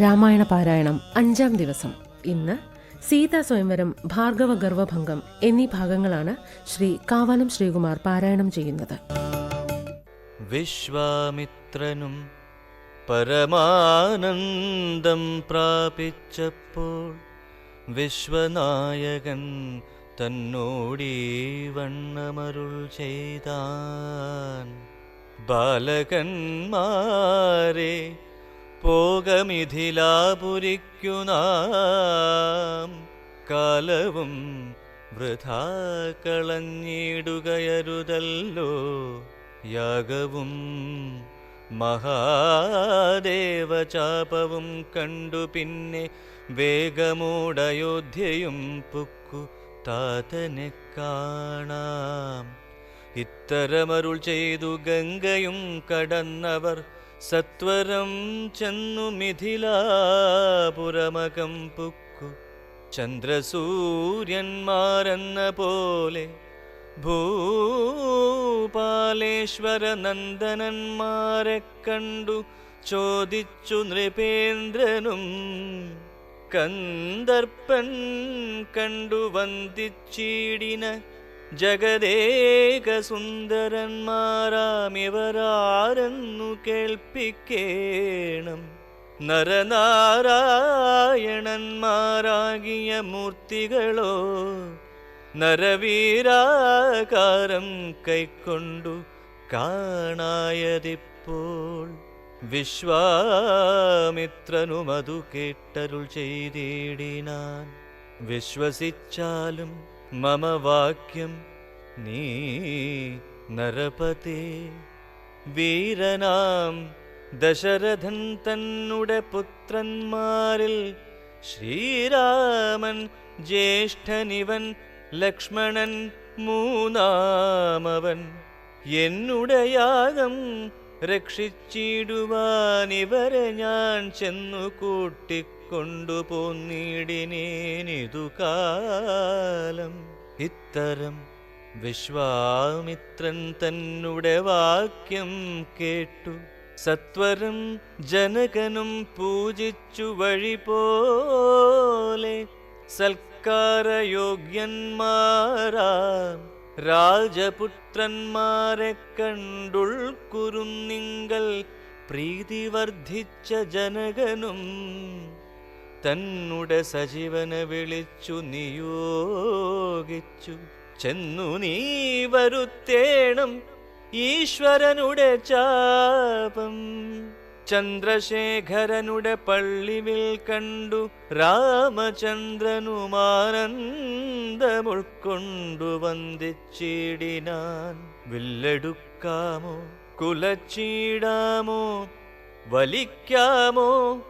രാമായണ പാരായണം അഞ്ചാം ദിവസം. ഇന്ന് സീതാ സ്വയംവരം ഭാർഗവ ഗർവഭംഗം എന്നീ ഭാഗങ്ങളാണ് ശ്രീ കാവാലം ശ്രീകുമാർ പാരായണം ചെയ്യുന്നത്. വിശ്വാമിത്രനും പരമാനന്ദം പ്രാപിച്ചപ്പോൾ വിശ്വനായകൻ തന്നോടീ വണ്ണമരുൾ ചെയ്താൻ ബാലകന്മാരെ പോകമിഥിലാപുരിക്കു നാം കാലവും വൃഥാ കളഞ്ഞിടുകയരുതല്ലോ യാഗവും മഹാദേവചാപവും കണ്ടു പിന്നെ വേഗമോടയോധ്യയും പുക്കു താതനെ കാണാം. ഇത്തരമരുൾ ചെയ്തു ഗംഗയും കടന്നവർ സത്വരം ചെന്നു മിഥിലാപുരമകം പുക്കു. ചന്ദ്രസൂര്യന്മാരെന്ന പോലെ ഭൂപാലേശ്വര നന്ദനന്മാരെ കണ്ടു ചോദിച്ചു നൃപേന്ദ്രനും. കന്ദർപ്പൻ കണ്ടു വന്ദിച്ചിടിന ജഗദേക സുന്ദരന്മാരാമിവരാരെന്നു കേൾപ്പിക്കേണം. നരനാരായണന്മാരാകിയ മൂർത്തികളോ നരവീരാകാരം കൈക്കൊണ്ടു കാണായതിപ്പോൾ. വിശ്വാമിത്രനുമതു കേട്ടരുൾ ചെയ്തിടിനാൻ. വിശ്വസിച്ചാലും മമ വാക്യം നീ നരപതേ. വീരനാം ദശരഥൻ തന്നുടെ പുത്രന്മാരിൽ ശ്രീരാമൻ ജ്യേഷ്ഠനിവൻ ലക്ഷ്മണൻ മൂന്നാമവൻ. എന്നുടെ യാഗം രക്ഷിച്ചിടുവാൻ ഞാൻ ചെന്നു കൂട്ടിക്കൊണ്ടു പോന്നിടിനേനിതു കാലം. ഇത്തരം വിശ്വാമിത്രൻ തന്നുടെ വാക്യം കേട്ടു. സത്വരം ജനകനും പൂജിച്ചു വഴി പോലെ സൽക്കാരയോഗ്യന്മാരാ. രാജപുത്രന്മാരെ കണ്ടുൾക്കുരുന്നിങ്കൽ പ്രീതി വർദ്ധിച്ച ജനകനും തന്നുടെ സജീവനെ വിളിച്ചു നിയോഗിച്ചു. ചെന്നു നീ വരുത്തേണം ഈശ്വരനുടെ ചാപം. ചന്ദ്രശേഖരനുടെ പള്ളിവിൽ കണ്ടു രാമചന്ദ്രനുമാനന്ദമുൾക്കൊണ്ടു വന്ദിച്ചിടിനാൻ. വില്ലെടുക്കാമോ കുലച്ചീടാമോ വലിക്കാമോ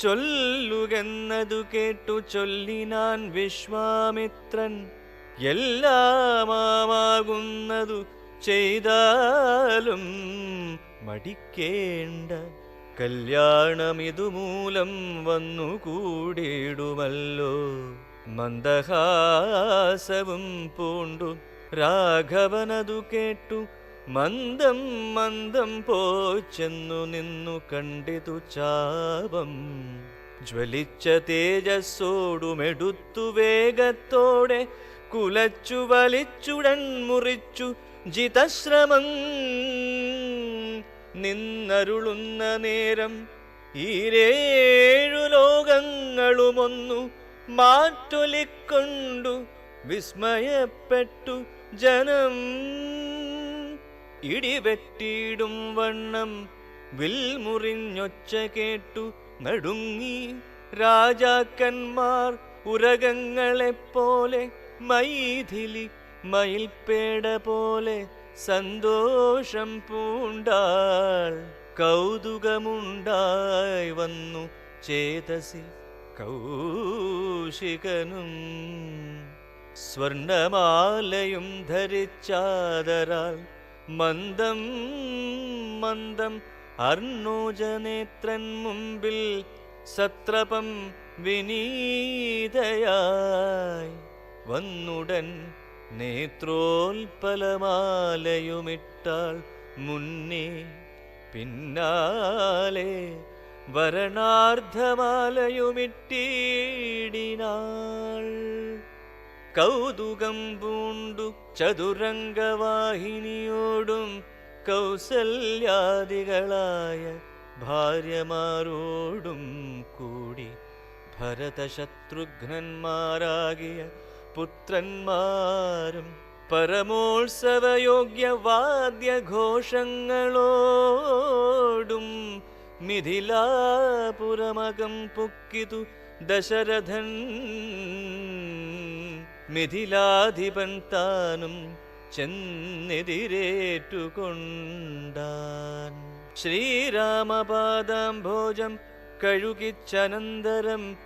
ചൊല്ലുകെന്നതു കേട്ടു ചൊല്ലിനാൻ വിശ്വാമിത്രൻ. എല്ലാമാകുന്നതു ചെയ്താലും മടിക്കേണ്ട. കല്യാണമിതുമൂലം വന്നു കൂടിയിടുമല്ലോ മന്ദഹാസവും പൂണ്ടു രാഘവനതു കേട്ടു മന്ദം മന്ദം പോച്ചെന്നു നിന്നു കണ്ടിതു ചാപം. ജ്വലിച്ച തേജസ്സോടുമെടുത്തു വേഗത്തോടെ കുലച്ചു വലിച്ചുടൻ മുറിച്ചു ജിതശ്രമം. നിന്നരുളുന്ന നേരം ഈരേഴു ലോകങ്ങളുമൊന്നു മാറ്റൊലിക്കൊണ്ടു വിസ്മയപ്പെട്ടു ജനം. ഇടിവെട്ടിയിടും വണ്ണം. വിൽമുറിഞ്ഞൊച്ച കേട്ടു നടുങ്ങി. രാജാക്കന്മാർ ഉരകങ്ങളെപ്പോലെ മൈഥിലി മയിൽപ്പേട പോലെ സന്തോഷം പൂണ്ടാൾ കൗതുകമുണ്ടായി വന്നു ചേതസി കൗശികനും. സ്വർണമാലയും ധരിച്ചാദരാൽ മന്ദം മന്ദം. അർണോജനേത്രൻ മുമ്പിൽ സത്രപം വിനീതയായി. വന്നുടൻ നേത്രോൽപലമാലയുമിട്ടാൾ മുന്നേ. പിന്നാലെ വരണാർദ്ധമാലയുമിട്ടീടിനാൾ. കൗതുകം പൂണ്ടു ചതുരംഗവാഹിനിയോടും കൗസല്യാദികളായ ഭാര്യമാരോടും കൂടി ഭരതശത്രുഘ്നന്മാരാകിയ പുത്രന്മാരും പരമോത്സവയോഗ്യ വാദ്യഘോഷങ്ങളോടും മിഥിലാപുരമകം പൊക്കിതു ദശരഥൻ മിഥിലാധിപൻ താനും ചെന്നെതിരേറ്റുകൊണ്ടാൻ. ശ്രീരാമപാദാംഭോജം കഴുകിച്ചനന്തരം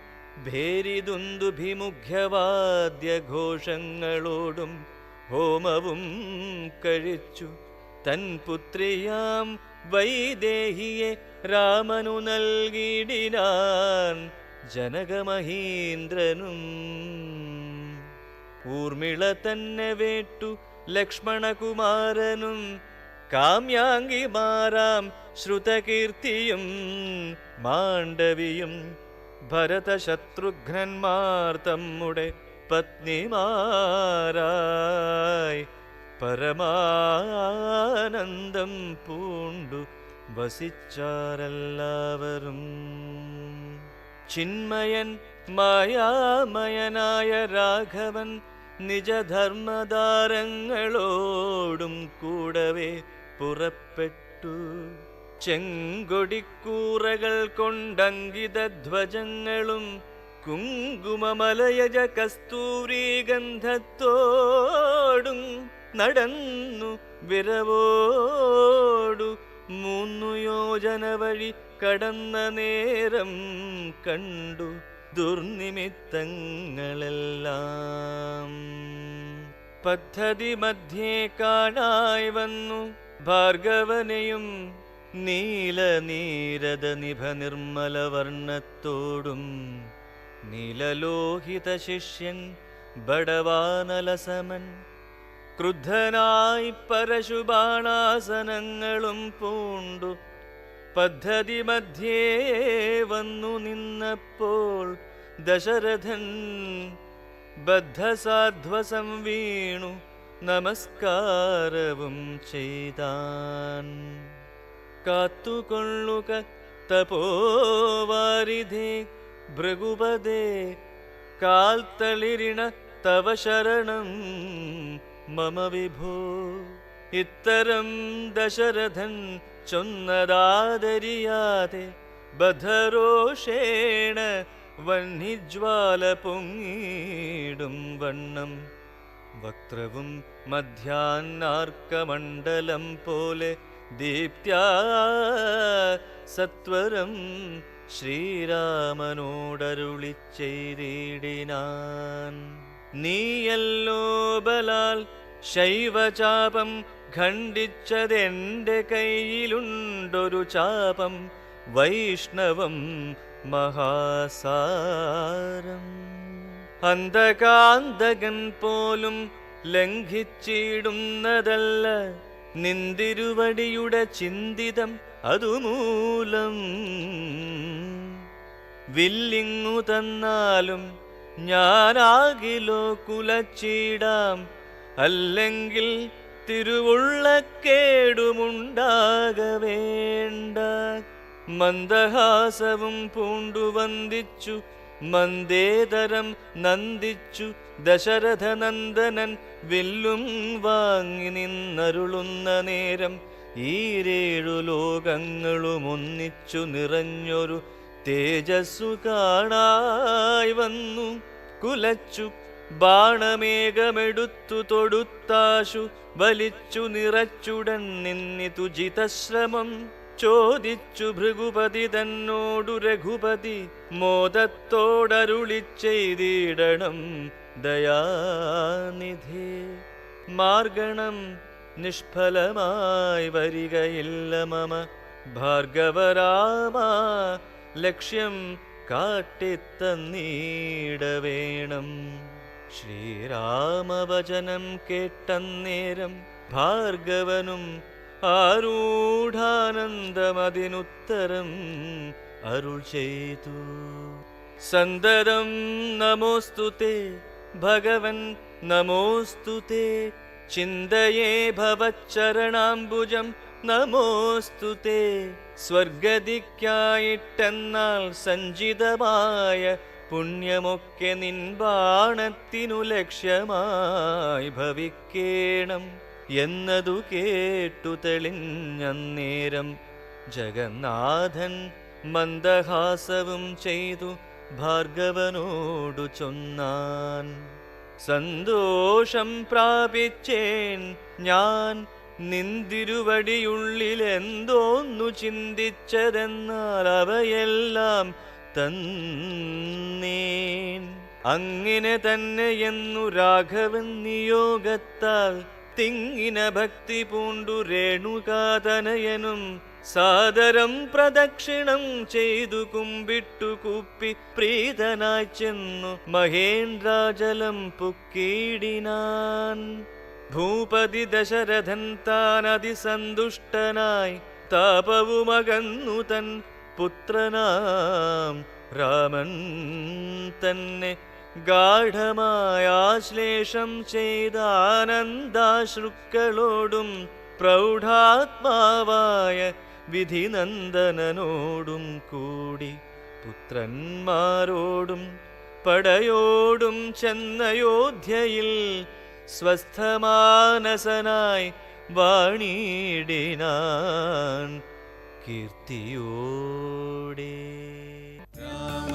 ഭേരിദുന്ദുഭിമുഖ്യവാദ്യഘോഷങ്ങളോടും ഹോമവും കഴിച്ചു. തൻ പുത്രിയാം വൈദേഹിയെ രാമനു നൽകിയിടിനാൻ ജനകമഹീന്ദ്രനും ഊർമിള തന്നെ വേട്ടു ലക്ഷ്മണകുമാരനും കാമ്യാംഗിമാരാം ശ്രുതകീർത്തിയും മാണ്ഡവിയും ഭരതശത്രുഘ്നന്മാർ തമ്മുടെ പത്നിമാരായി പരമാനന്ദം പൂണ്ടു വസിച്ചാരെല്ലാവരും. ചിന്മയൻ മായാമയനായ രാഘവൻ നിജധർമ്മദാരങ്ങളോടും കൂടവേ പുറപ്പെട്ടു. ചെങ്കൊടിക്കൂറകൾ കൊണ്ടങ്കിത ധ്വജങ്ങളും കുങ്കുമമലയജ കസ്തൂരി ഗന്ധത്തോടും നടന്നു വിരവോടു. മൂന്നു യോജന വഴി കടന്ന നേരം കണ്ടു. ദുർനിമിത്തങ്ങളെല്ലാം പദ്ധതി മധ്യേ കാണായി വന്നു. ഭാർഗവനെയും നീലനീരത നിഭ നിർമ്മലവർണത്തോടും നീലലോഹിത ശിഷ്യൻ ബടവാനലസമൻ. ക്രുദ്ധനായി പരശുബാണാസനങ്ങളും പൂണ്ടു. പദ്ധതി മധ്യേ വന്നു നിന്നപ്പോൾ ദശരഥൻ ബദ്ധസാധ്വസം വീണു നമസ്കാരവും ചെയ്താൻ. കാത്തുകൊള്ളുക തപോവാരിധേ ഭൃഗുപദേ കാൽത്തളിരിണ തവ ശരണം മമ വിഭോ. ഇത്തരം ദശരഥൻ ചൊന്നതാദരിയാതെ ബധരോഷേണ വന്നിജ്വാല പൊങ്ങിടും വണ്ണം. വക്രവും മധ്യാന്നാർക്കമണ്ഡലം പോലെ ദീപ്ത്യാ സത്വരം ശ്രീരാമനോടരുളി ചെയ്തിടിനാൻ നീയല്ലോ ബലാൽ ശൈവചാപം ഖണ്ഡിച്ചതെന്റെ കയ്യിലുണ്ടൊരു ചാപം വൈഷ്ണവം മഹാസാരം. അന്ധകാന്തകൻ പോലും ലംഘിച്ചിടുന്നതല്ല നിന്തിരുവടിയുടെ ചിന്തിതം അതുമൂലം. വില്ലിങ്ങു തന്നാലും ഞാനാകിലോ കുലച്ചിടാം അല്ലെങ്കിൽ തിരുവുള്ളക്കേടുമുണ്ടാകവേണ്ട. മന്ദഹാസവും പൂണ്ടു വന്ദിച്ചു മന്ദേതരം നന്ദിച്ചു ദശരഥ നന്ദനൻ വില്ലും വാങ്ങി നിന്നരുളുന്ന നേരം ഈരേഴു ലോകങ്ങളും ഒന്നിച്ചു നിറഞ്ഞൊരു തേജസ്സു കാണായി വന്നു. കുലച്ചു ബാണമേഘമെടുത്തു തൊടുത്താശു വലിച്ചു നിറച്ചുടൻ നിന്നിതു ജിതശ്രമം. ചോദിച്ചു ഭൃഗുപതി തന്നോടു രഘുപതി മോദത്തോടരുളി ചെയ്തിടണം ദയാനിധി. മാർഗണം നിഷ്ഫലമായി വരികയില്ല മമ. ഭാർഗവരാമ ലക്ഷ്യം കാട്ടിത്തന്നീടവേണം. ശ്രീരാമവചനം കേട്ടന്നേരം ഭാർഗവനും ആരൂഢാനന്ദമതിനുത്തരം അരുൾ ചെയ്തു. സന്തതം നമോസ്തു തേ ഭഗവൻ നമോസ്തു തേ ചിന്തയേ ഭവച്ചരണാംബുജം നമോസ്തു തേ. സ്വർഗതിക്കായിട്ടെന്നാൽ സഞ്ചിതമായ പുണ്യമൊക്കെ നിൻബാണത്തിനു ലക്ഷ്യമായി ഭവിക്കേണം എന്നതു കേട്ടു തെളിഞ്ഞന്നേരം ജഗന്നാഥൻ മന്ദഹാസവും ചെയ്തു ഭാർഗവനോടു ചൊന്നാൻ. സന്തോഷം പ്രാപിച്ചേൻ ഞാൻ നിന്തിരുവടിയുള്ളിലെന്തോന്നു ചിന്തിച്ചതെന്നാൽ അവയെല്ലാം തന്നേൻ. അങ്ങനെ തന്നെയെന്നു രാഘവൻ നിയോഗത്താൽ തിങ്ങിന ഭക്തി പൂണ്ടു രേണുകാതനയനും സാദരം പ്രദക്ഷിണം ചെയ്തു കുമ്പിട്ടു കുപ്പി പ്രീതനായി ചെന്നു മഹേന്ദ്രാജലം പുക്കീടിനാൻ. ഭൂപതി ദശരഥൻ താൻ അതിസന്തുഷ്ടനായി താപവുമകന്നു തൻ പുത്രനാം രാമൻ തന്നെ ഗാഠമായ ശ്ലേഷം ചെയ്ത ആനന്ദാശ്രുക്കളോടും പ്രൗഢാത്മാവായ വിധിനന്ദനനോടും കൂടി പുത്രന്മാരോടും പടയോടും ചെന്നയോധ്യയിൽ സ്വസ്ഥമാനസനായി വാണിടിനാൻ കീർത്തിയോടെ. രാമ